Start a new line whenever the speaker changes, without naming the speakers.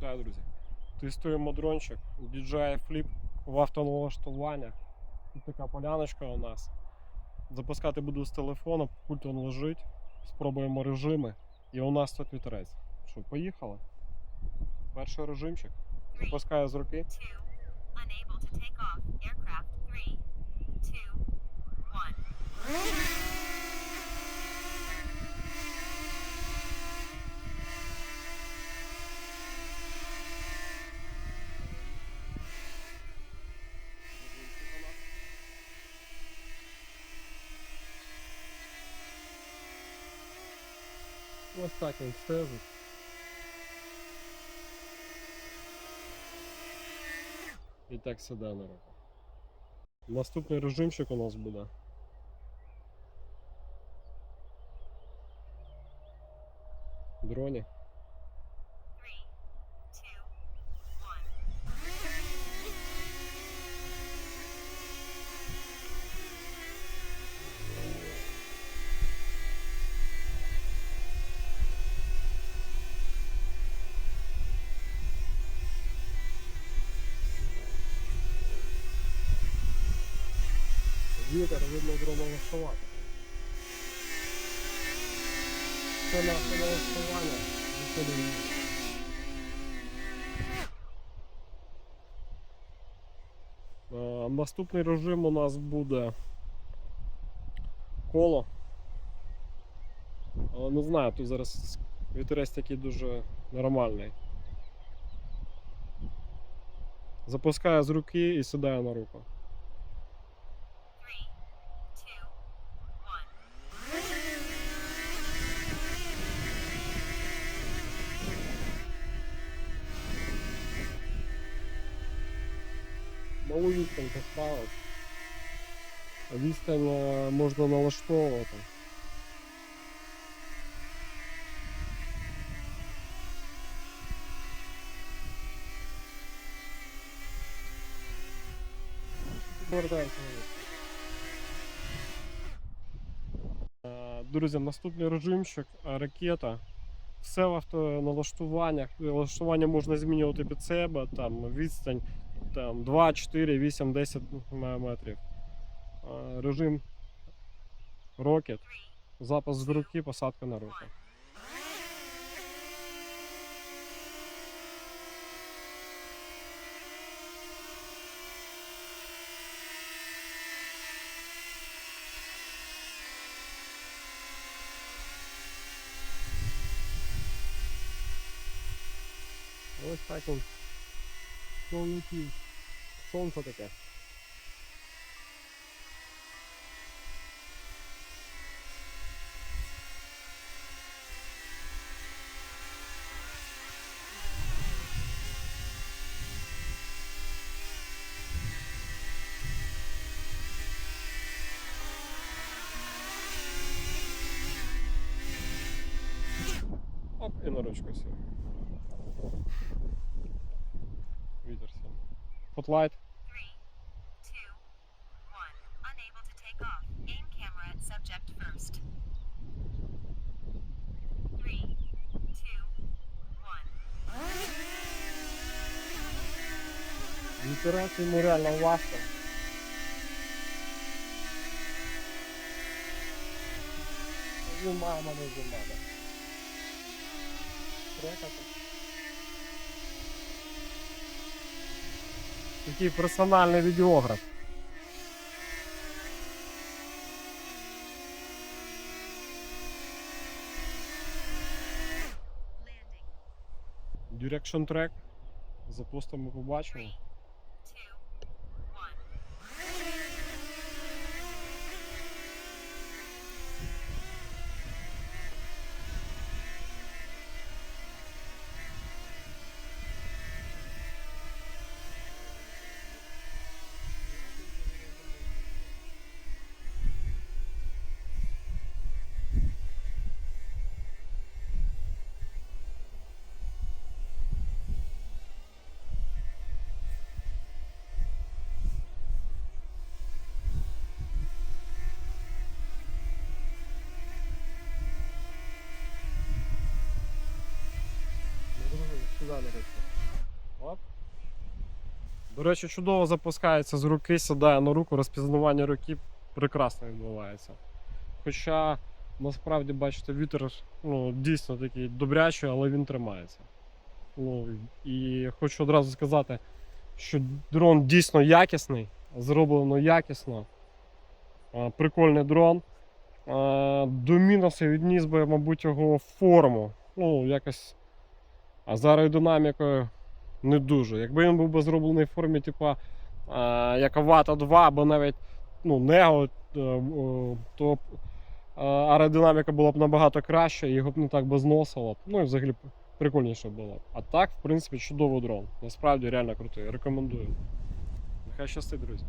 Вітаю, друзі! Тестуємо дрончик DJI Flip в автоналаштуваннях. Тут така поляночка у нас. Запускати буду з телефону, пульт он лежить. Спробуємо режими. І у нас тут вітерець. Що, поїхали? Перший режимчик. Запускаю з руки.
Unable to take off. Aircraft 3, 2, 1.
Ось так він стежить. І так сюди на руку. Наступний режимчик у нас буде. Дроні. Вітер видно дрона налаштувати. Це наше налаштування. Виходимо. Е, Наступний режим у нас буде коло. Але не знаю, тут зараз вітерець такий дуже нормальний. Запускаю з руки і сідаю на руку. Малу відстань поставив. Відстань е, можна налаштовувати. Е, Друзі, наступний режимчик е, ракета. Все в автоналаштуваннях. Налаштування можна змінювати під себе, там відстань там 2, 4, 8, 10 метрів. Режим Rocket. Запас з руки, посадка на руку. Ось так він. Пів. Сонце таке. Оп, і на ручку сів.
Aim camera at subject first. Three, two, one.
Вітерець йому реально важко. Він має мене знімати. Трекати. Такий персональний відеограф. Direction track. Запустимо, побачимо. Сюди. Оп. До речі, чудово запускається з руки, сідає на руку, розпізнавання руки прекрасно відбувається. Хоча насправді, бачите, вітер ну, дійсно такий добрячий, але він тримається. Ну, і хочу одразу сказати, що дрон дійсно якісний, зроблено якісно. Прикольний дрон. До мінусів відніс би, мабуть, його форму. Ну, якось. А з аеродинамікою не дуже. Якби він був би зроблений в формі, типа а, як Авата 2 або навіть ну, Него, е, то аеродинаміка була б набагато краща, його б не так би зносило. Ну і взагалі прикольніше було. А так, в принципі, чудовий дрон. Насправді реально крутий. Рекомендую. Нехай щастить, друзі.